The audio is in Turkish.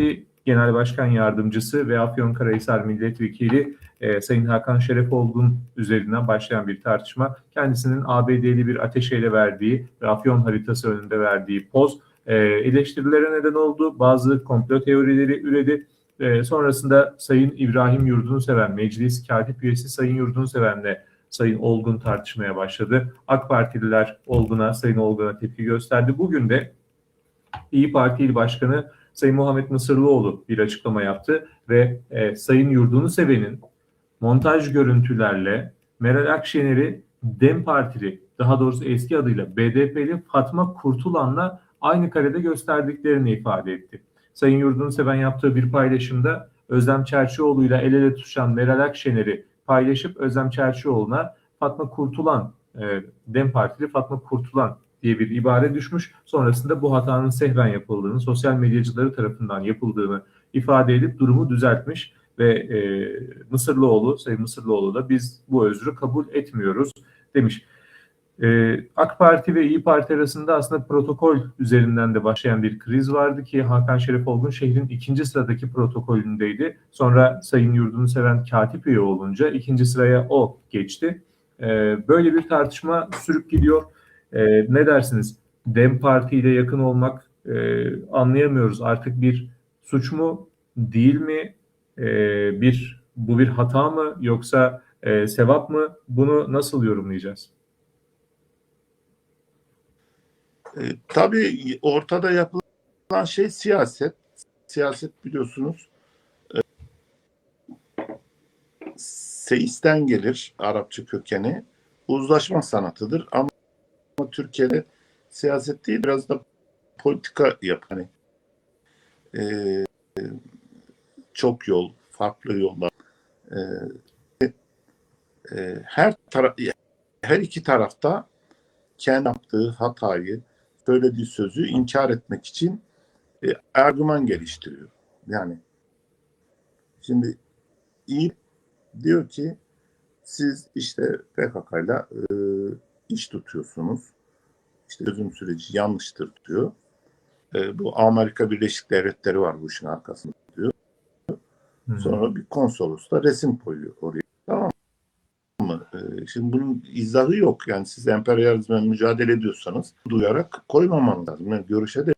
Parti Genel Başkan Yardımcısı ve Afyonkarahisar Milletvekili e, Sayın Hakan Şerefoğlu'nun üzerinden başlayan bir tartışma. Kendisinin ABD'li bir ateşeyle verdiği ve Afyon haritası önünde verdiği poz e, eleştirilere neden oldu. Bazı komplo teorileri üredi. E, sonrasında Sayın İbrahim Yurdunuseven, Meclis Katip Üyesi Sayın Yurdunuseven'le Sayın Olgun tartışmaya başladı. AK Partililer Olgun'a, Sayın Olgun'a tepki gösterdi. Bugün de İyi Parti İl Başkanı Sayın Muhammed Mısırlıoğlu bir açıklama yaptı ve e, Sayın Yurdunuseven'in montaj görüntülerle Meral Akşener'i DEM Partili, daha doğrusu eski adıyla BDP'li Fatma Kurtulan'la aynı karede gösterdiklerini ifade etti. Sayın Yurdunuseven yaptığı bir paylaşımda Özlem Çerçioğlu'yla el ele tutuşan Meral Akşener'i paylaşıp Özlem Çerçioğlu'na Fatma Kurtulan, e, DEM Partili Fatma Kurtulan diye bir ibare düşmüş. Sonrasında bu hatanın sehven yapıldığını, sosyal medyacıları tarafından yapıldığını ifade edip durumu düzeltmiş ve e, Mısırlıoğlu, Sayın Mısırlıoğlu da biz bu özrü kabul etmiyoruz demiş. E, AK Parti ve İyi Parti arasında aslında protokol üzerinden de başlayan bir kriz vardı ki Hakan Şeref Olgun şehrin ikinci sıradaki protokolündeydi. Sonra Sayın Yurdunu seven katip üye olunca ikinci sıraya o geçti. E, böyle bir tartışma sürüp gidiyor. E, ne dersiniz? Dem Parti ile yakın olmak e, anlayamıyoruz. Artık bir suç mu değil mi? E, bir bu bir hata mı yoksa e, sevap mı? Bunu nasıl yorumlayacağız? E, tabii ortada yapılan şey siyaset. Siyaset biliyorsunuz e, seisten gelir Arapça kökeni. Uzlaşma sanatıdır ama, Türkiye'de siyaset değil biraz da politika yap. Hani, e, çok yol, farklı yollar. E, e, her taraf, her iki tarafta kendi yaptığı hatayı, söylediği sözü inkar etmek için e, argüman geliştiriyor. Yani şimdi iyi diyor ki siz işte PKK'yla e, iş tutuyorsunuz. İşte çözüm süreci yanlıştır diyor. E, bu Amerika Birleşik Devletleri var bu işin arkasında diyor. Sonra bir konsolos da resim koyuyor oraya. Tamam mı? E, şimdi bunun izahı yok. Yani siz emperyalizme mücadele ediyorsanız duyarak koymaman lazım. Yani görüşe de